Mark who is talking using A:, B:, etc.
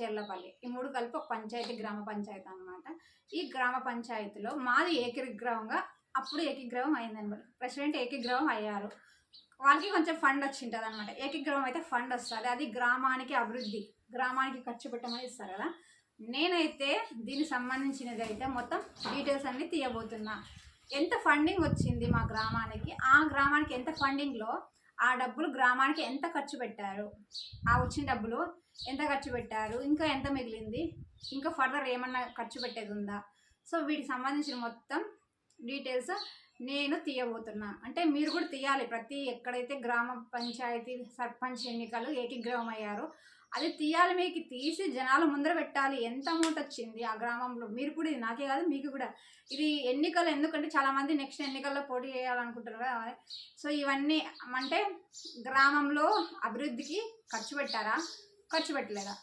A: చెర్లపల్లి. ఈ మూడు కలిపి ఒక పంచాయతీ గ్రామ పంచాయతీ అనమాట ఈ గ్రామ పంచాయతీలో మాది ఏకగ్రహంగా అప్పుడు ఏకగ్రహం అయిందనమాట. ప్రెసిడెంట్ ఏకగ్రహం అయ్యారు. వాళ్ళకి కొంచెం ఫండ్ వచ్చింటుంది అనమాట ఏకగ్రహం అయితే ఫండ్ వస్తుంది. అది గ్రామానికి అభివృద్ధి. గ్రామానికి ఖర్చు పెట్టమని ఇస్తారు కదా. నేనైతే దీనికి సంబంధించినది అయితే మొత్తం డీటెయిల్స్ అన్ని తీయబోతున్నా. ఎంత ఫండింగ్ వచ్చింది మా గ్రామానికి? ఆ గ్రామానికి ఎంత ఫండింగ్లో ఆ డబ్బులు గ్రామానికి ఎంత ఖర్చు పెట్టారు? ఆ వచ్చిన డబ్బులు ఎంత ఖర్చు పెట్టారు? ఇంకా ఎంత మిగిలింది? ఇంకా ఫర్దర్ ఏమన్నా ఖర్చు పెట్టేది ఉందా? సో వీటికి సంబంధించిన మొత్తం డీటెయిల్స్ నేను తీయబోతున్నా. అంటే మీరు కూడా తీయాలి. ప్రతి ఎక్కడైతే గ్రామ పంచాయతీ సర్పంచ్ ఎన్నికలు ఏకీగ్రహం అయ్యారో అది తీయాలి. మీకు తీసి జనాల ముందర పెట్టాలి. ఎంత అమౌంట్ వచ్చింది ఆ గ్రామంలో? మీరు కూడా ఇది నాకే కాదు మీకు కూడా. ఇది ఎన్నికలు ఎందుకంటే చాలామంది నెక్స్ట్ ఎన్నికల్లో పోటీ చేయాలనుకుంటున్నారు కదా. సో ఇవన్నీ అంటే గ్రామంలో అభివృద్ధికి ఖర్చు పెట్టారా? ఖర్చు పెట్టలేదా?